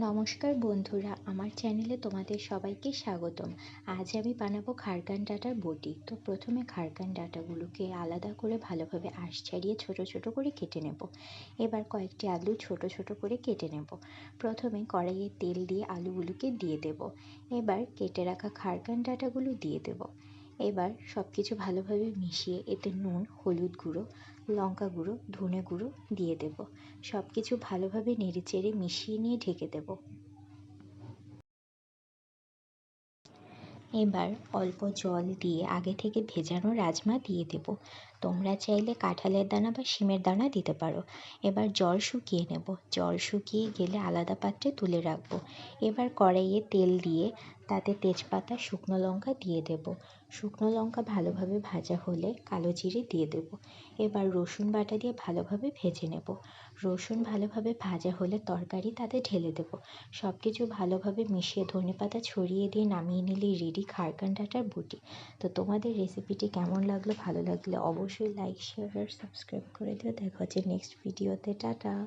নমস্কার বন্ধুরা, আমার চ্যানেলে তোমাদের সবাইকে স্বাগতম। আজ আমি বানাবো খারকান ডাটার বটি। তো প্রথমে খারকান ডাটাগুলোকে আলাদা করে ভালোভাবে আঁশ ছাড়িয়ে ছোট ছোট করে কেটে নেব। এবার কয়েকটি আলু ছোট ছোট করে কেটে নেব। প্রথমে কড়াইয়ে তেল দিয়ে আলুগুলোকে দিয়ে দেব। এবার কেটে রাখা খারকান ডাটাগুলো দিয়ে দেব। এবার সব কিছু ভালোভাবে মিশিয়ে এতে নুন, হলুদ গুঁড়ো, লঙ্কা গুঁড়ো, ধনে গুঁড়ো দিয়ে দেব। সব কিছু ভালোভাবে নেড়ে চেড়ে মিশিয়ে নিয়ে ঢেকে দেব। এবার অল্প জল দিয়ে আগে থেকে ভেজানো রাজমা দিয়ে দেব। তোমরা চাইলে কাঁঠালের দানা বা শিমের দানা দিতে পারো। এবার জল শুকিয়ে নেব। জল শুকিয়ে গেলে আলাদা পাত্রে তুলে রাখব। এবার কড়াইয়ে তেল দিয়ে তাতে তেজপাতা, শুকনো লঙ্কা দিয়ে দেব। শুকনো লঙ্কা ভালোভাবে ভাজা হলে কালো জিরে দিয়ে দেব। এবার রসুন বাটা দিয়ে ভালোভাবে ভেজে নেব। রসুন ভালোভাবে ভাজা হলে তরকারি তাতে ঢেলে দেব। সব কিছু ভালোভাবে মিশিয়ে ধনে পাতা ছড়িয়ে দিয়ে নামিয়ে নিলেই রেডি খারকান ডাটার বুটি। তো তোমাদের রেসিপিটি কেমন লাগল, ভালো লাগলে অবশ্যই লাইক শেয়ার আর সাবস্ক্রাইব করে দিও। দেখা হচ্ছে নেক্সট ভিডিওতে টাটা।